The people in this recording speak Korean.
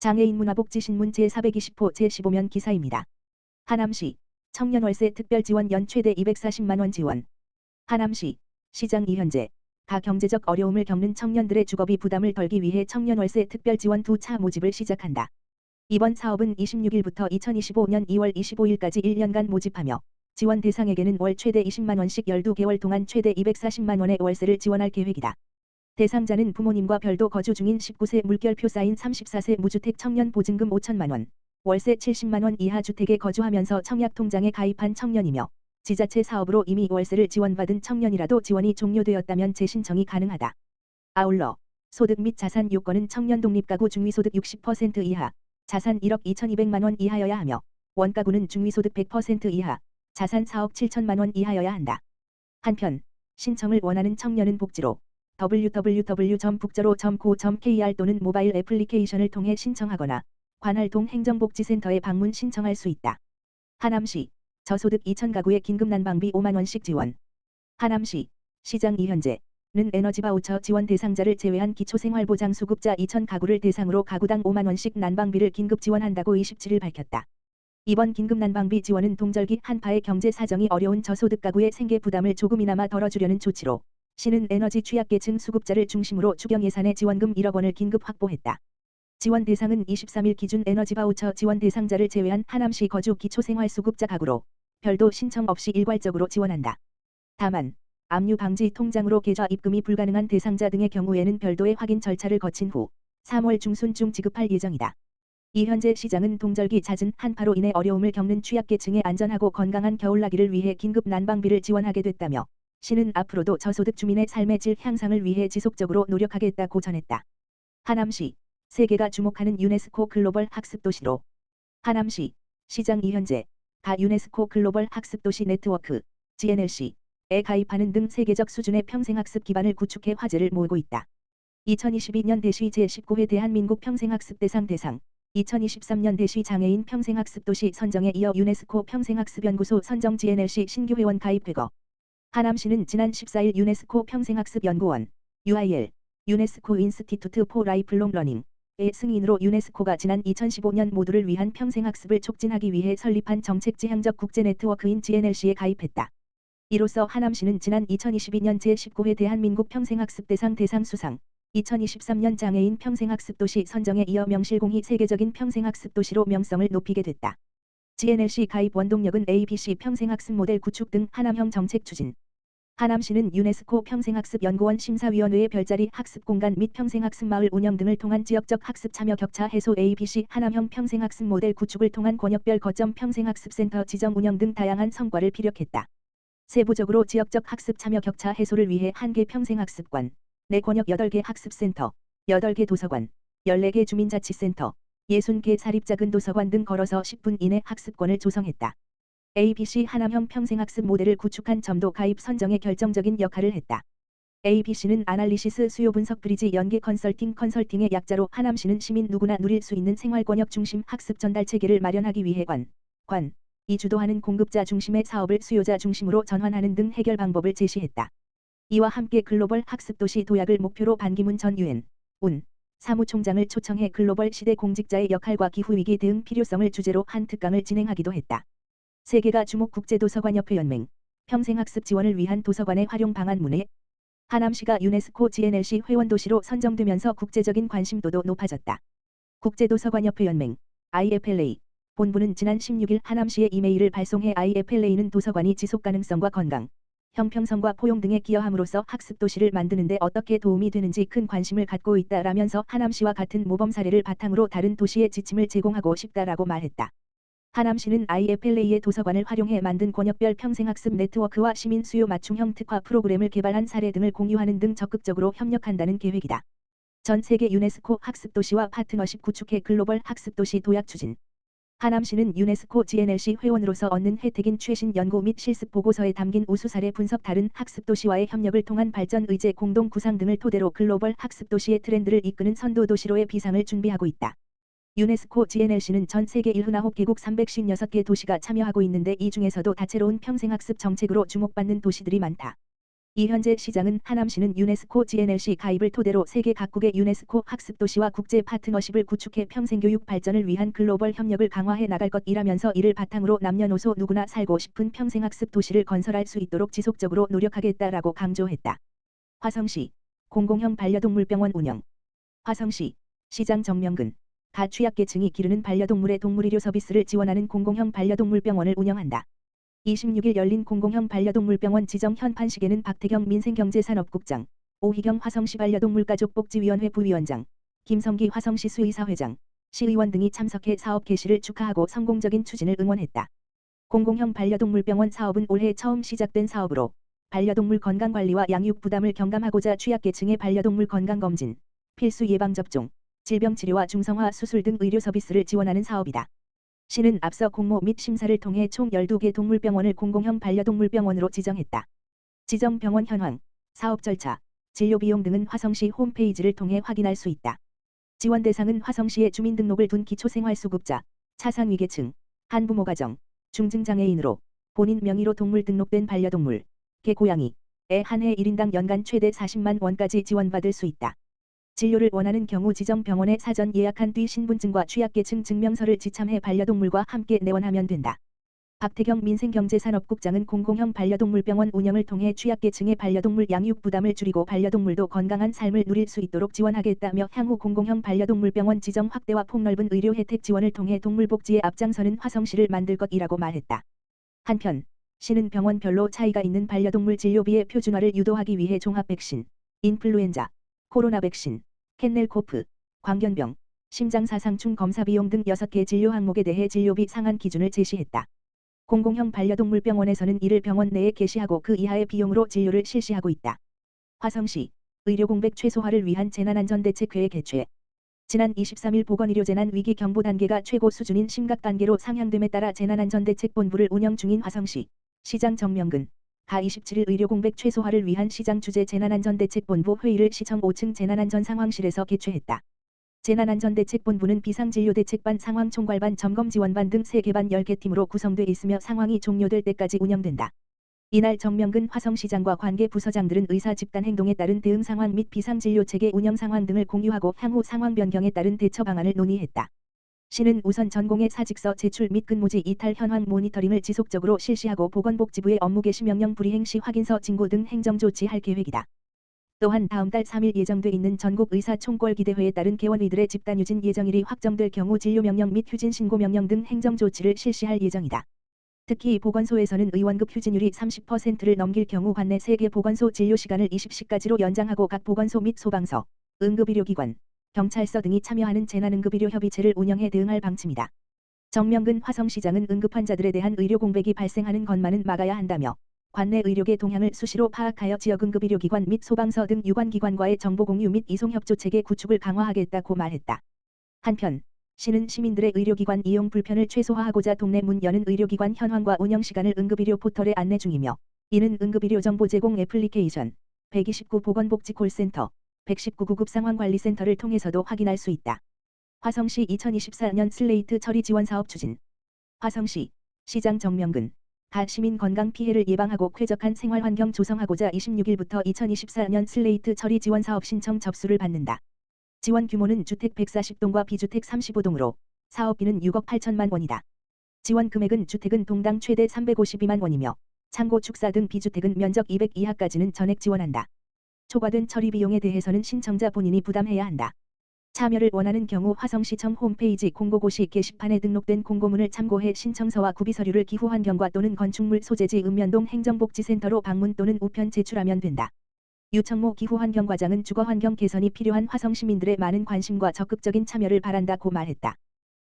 장애인 문화복지신문 제420호 제15면 기사입니다. 하남시 청년월세 특별지원 연 최대 240만원 지원 하남시 시장 이현재 가 경제적 어려움을 겪는 청년들의 주거비 부담을 덜기 위해 청년월세 특별지원 두 차 모집을 시작한다. 이번 사업은 26일부터 2025년 2월 25일까지 1년간 모집하며 지원 대상에게는 월 최대 20만원씩 12개월 동안 최대 240만원의 월세를 지원할 계획이다. 대상자는 부모님과 별도 거주 중인 19세 물결표 쌓인 34세 무주택 청년 보증금 5천만 원, 월세 70만 원 이하 주택에 거주하면서 청약통장에 가입한 청년이며 지자체 사업으로 이미 월세를 지원받은 청년이라도 지원이 종료되었다면 재신청이 가능하다. 아울러 소득 및 자산 요건은 청년 독립가구 중위소득 60% 이하, 자산 1억 2,200만 원 이하여야 하며 원가구는 중위소득 100% 이하, 자산 4억 7천만 원 이하여야 한다. 한편 신청을 원하는 청년은 복지로 www.북저로.co.kr 또는 모바일 애플리케이션을 통해 신청하거나 관할동 행정복지센터에 방문 신청할 수 있다. 하남시 저소득 2천 가구의 긴급 난방비 5만 원씩 지원. 하남시 시장 이현재는 에너지 바 우처 지원 대상자를 제외한 기초생활보장 수급자 2천 가구를 대상으로 가구당 5만 원씩 난방비를 긴급 지원한다고 27일 밝혔다. 이번 긴급 난방비 지원은 동절기 한파의 경제 사정이 어려운 저소득 가구의 생계 부담을 조금이나마 덜어주려는 조치로 시는 에너지 취약계층 수급자를 중심으로 추경 예산의 지원금 1억 원을 긴급 확보했다. 지원 대상은 23일 기준 에너지 바우처 지원 대상자를 제외한 하남시 거주 기초생활수급자 가구로 별도 신청 없이 일괄적으로 지원한다. 다만 압류 방지 통장으로 계좌 입금이 불가능한 대상자 등의 경우에는 별도의 확인 절차를 거친 후 3월 중순중 지급할 예정이다. 이 현재 시장은 동절기 잦은 한파로 인해 어려움을 겪는 취약계층의 안전하고 건강한 겨울나기를 위해 긴급 난방비를 지원하게 됐다며 시는 앞으로도 저소득 주민의 삶의 질 향상을 위해 지속적으로 노력하겠다고 전했다. 하남시 세계가 주목하는 유네스코 글로벌 학습도시로 하남시 시장 이현재 가 유네스코 글로벌 학습도시 네트워크 GNLC에 가입하는 등 세계적 수준의 평생학습 기반을 구축해 화제를 모으고 있다. 2022년 대시 제19회 대한민국 평생학습 대상 대상 2023년 대시 장애인 평생학습도시 선정에 이어 유네스코 평생학습연구소 선정 GNLC 신규 회원 가입 회거 하남시는 지난 14일 유네스코 평생학습연구원 UIL 유네스코 인스티튜트 포 라이플롱 러닝 의 승인으로 유네스코가 지난 2015년 모두를 위한 평생학습을 촉진하기 위해 설립한 정책지향적 국제 네트워크인 GNLC에 가입했다. 이로써 하남시는 지난 2022년 제19회 대한민국 평생학습 대상 대상 수상, 2023년 장애인 평생학습도시 선정에 이어 명실공히 세계적인 평생학습도시로 명성을 높이게 됐다. GNLC 가입 원동력은 ABC 평생학습 모델 구축 등 하남형 정책 추진. 하남시는 유네스코 평생학습연구원 심사위원회의 별자리 학습공간 및 평생학습 마을 운영 등을 통한 지역적 학습 참여 격차 해소 ABC 하남형 평생학습 모델 구축을 통한 권역별 거점 평생학습센터 지정 운영 등 다양한 성과를 피력했다. 세부적으로 지역적 학습 참여 격차 해소를 위해 한 개 평생학습관, 내 권역 8개 학습센터, 8개 도서관, 14개 주민자치센터, 60개 사립작은 도서관 등 걸어서 10분 이내 학습권을 조성했다. ABC 하남형 평생학습 모델을 구축한 점도 가입 선정에 결정적인 역할을 했다. ABC는 아날리시스 수요 분석 브리지 연계 컨설팅 컨설팅의 약자로 하남시는 시민 누구나 누릴 수 있는 생활권역 중심 학습 전달 체계를 마련하기 위해 관, 관, 이 주도하는 공급자 중심의 사업을 수요자 중심으로 전환하는 등 해결 방법을 제시했다. 이와 함께 글로벌 학습도시 도약을 목표로 반기문 전 유엔, 운, 사무총장을 초청해 글로벌 시대 공직자의 역할과 기후위기 대응 필요성을 주제로 한 특강을 진행하기도 했다. 세계가 주목 국제도서관협회 연맹 평생학습 지원을 위한 도서관의 활용 방안문에 하남시가 유네스코 GNLC 회원도시로 선정되면서 국제적인 관심도도 높아졌다. 국제도서관협회 연맹 IFLA 본부는 지난 16일 하남시에 이메일을 발송해 IFLA는 도서관이 지속가능성과 건강, 형평성과 포용 등에 기여함으로써 학습 도시를 만드는 데 어떻게 도움이 되는지 큰 관심을 갖고 있다라면서 하남시와 같은 모범 사례를 바탕으로 다른 도시의 지침을 제공하고 싶다라고 말했다. 하남시는 IFLA의 도서관을 활용해 만든 권역별 평생학습 네트워크와 시민 수요 맞춤형 특화 프로그램을 개발한 사례 등을 공유하는 등 적극적으로 협력한다는 계획이다. 전 세계 유네스코 학습도시와 파트너십 구축해 글로벌 학습도시 도약 추진. 하남시는 유네스코 GNLC 회원으로서 얻는 혜택인 최신 연구 및 실습 보고서에 담긴 우수 사례 분석 다른 학습도시와의 협력을 통한 발전 의제 공동 구상 등을 토대로 글로벌 학습도시의 트렌드를 이끄는 선도 도시로의 비상을 준비하고 있다. 유네스코 GNLC는 전 세계 79개국 356개 도시가 참여하고 있는데 이 중에서도 다채로운 평생학습 정책으로 주목받는 도시들이 많다. 이 현재 시장은 하남시는 유네스코 GNLC 가입을 토대로 세계 각국의 유네스코 학습도시와 국제 파트너십을 구축해 평생교육 발전을 위한 글로벌 협력을 강화해 나갈 것이라면서 이를 바탕으로 남녀노소 누구나 살고 싶은 평생학습 도시를 건설할 수 있도록 지속적으로 노력하겠다라고 강조했다. 화성시 공공형 반려동물병원 운영 화성시 시장 정명근 가 취약계층이 기르는 반려동물의 동물의료 서비스를 지원하는 공공형 반려동물병원을 운영한다. 26일 열린 공공형 반려동물병원 지정 현판식에는 박태경 민생경제산업국장, 오희경 화성시 반려동물가족복지위원회 부위원장, 김성기 화성시 수의사회장, 시의원 등이 참석해 사업 개시를 축하하고 성공적인 추진을 응원했다. 공공형 반려동물병원 사업은 올해 처음 시작된 사업으로 반려동물 건강관리와 양육 부담을 경감하고자 취약계층의 반려동물 건강검진, 필수 예방접종, 질병치료와 중성화 수술 등 의료 서비스를 지원하는 사업이다. 시는 앞서 공모 및 심사를 통해 총 12개 동물병원을 공공형 반려동물병원으로 지정했다. 지정 병원 현황, 사업 절차, 진료 비용 등은 화성시 홈페이지를 통해 확인할 수 있다. 지원 대상은 화성시에 주민등록을 둔 기초생활수급자, 차상위계층, 한부모 가정, 중증장애인으로 본인 명의로 동물 등록된 반려동물, 개 고양이, 애한해 1인당 연간 최대 40만 원까지 지원받을 수 있다. 진료를 원하는 경우 지정 병원에 사전 예약한 뒤 신분증과 취약계층 증명서를 지참해 반려동물과 함께 내원하면 된다. 박태경 민생경제산업국장은 공공형 반려동물병원 운영을 통해 취약계층의 반려동물 양육 부담을 줄이고 반려동물도 건강한 삶을 누릴 수 있도록 지원하겠다며 향후 공공형 반려동물병원 지정 확대와 폭넓은 의료 혜택 지원을 통해 동물복지에 앞장서는 화성시를 만들 것이라고 말했다. 한편 시는 병원별로 차이가 있는 반려동물 진료비의 표준화를 유도하기 위해 종합 백신, 인플루엔자, 코로나 백신, 캔넬 코프, 광견병, 심장사상충 검사 비용 등 6개 진료 항목에 대해 진료비 상한 기준을 제시했다. 공공형 반려동물병원에서는 이를 병원 내에 게시하고 그 이하의 비용으로 진료를 실시하고 있다. 화성시 의료공백 최소화를 위한 재난안전대책회의 개최 지난 23일 보건의료재난 위기 경보 단계가 최고 수준인 심각 단계로 상향됨에 따라 재난안전대책본부를 운영 중인 화성시 시장 정명근 가 27일 의료공백 최소화를 위한 시장 주재 재난안전대책본부 회의를 시청 5층 재난안전 상황실에서 개최했다. 재난안전대책본부는 비상진료대책반 상황총괄반 점검지원반 등 3개반 10개 팀으로 구성돼 있으며 상황이 종료될 때까지 운영된다. 이날 정명근 화성시장과 관계 부서장들은 의사 집단 행동에 따른 대응 상황 및 비상진료 체계 운영 상황 등을 공유하고 향후 상황 변경에 따른 대처 방안을 논의했다. 시는 우선 전공의 사직서 제출 및 근무지 이탈 현황 모니터링을 지속적으로 실시하고 보건복지부의 업무 개시 명령 불이행 시 확인서 징고 등 행정 조치할 계획이다. 또한 다음 달 3일 예정돼 있는 전국 의사 총궐 기대회에 따른 개원의들의 집단 유진 예정일이 확정될 경우 진료 명령 및 휴진 신고 명령 등 행정 조치를 실시할 예정이다. 특히 보건소에서는 의원급 휴진율이 30%를 넘길 경우 관내 3개 보건소 진료 시간을 20시까지로 연장하고 각 보건소 및 소방서, 응급의료기관, 경찰서 등이 참여하는 재난응급의료 협의체를 운영해 대응할 방침이다. 정명근 화성시장은 응급환자들에 대한 의료 공백이 발생하는 것만은 막아야 한다며 관내 의료계 동향을 수시로 파악하여 지역 응급의료기관 및 소방서 등 유관기관과의 정보 공유 및 이송협조 체계 구축을 강화하겠다고 말했다. 한편 시는 시민들의 의료기관 이용 불편을 최소화하고자 동네 문 여는 의료기관 현황과 운영 시간을 응급의료 포털에 안내 중이며 이는 응급의료 정보 제공 애플리케이션 129 보건복지 콜센터 119 구급 상황관리센터를 통해서도 확인할 수 있다. 화성시 2024년 슬레이트 처리 지원 사업 추진 화성시 시장 정명근 가 시민 건강 피해를 예방하고 쾌적한 생활 환경 조성하고자 26일부터 2024년 슬레이트 처리 지원 사업 신청 접수를 받는다. 지원 규모는 주택 140동과 비주택 35동으로 사업비는 6억 8천만 원이다. 지원 금액은 주택은 동당 최대 352만 원이며 창고 축사 등 비주택은 면적 200 이하까지는 전액 지원한다. 초과된 처리 비용에 대해서는 신청자 본인이 부담해야 한다. 참여를 원하는 경우 화성시청 홈페이지 공고고시 게시판에 등록된 공고문을 참고해 신청서와 구비서류를 기후환 경과 또는 건축물 소재지 읍면동 행정복지센터로 방문 또는 우편 제출하면 된다. 유청모 기후환경과장은 주거환경 개선이 필요한 화성 시민들의 많은 관심과 적극적인 참여를 바란다고 말했다.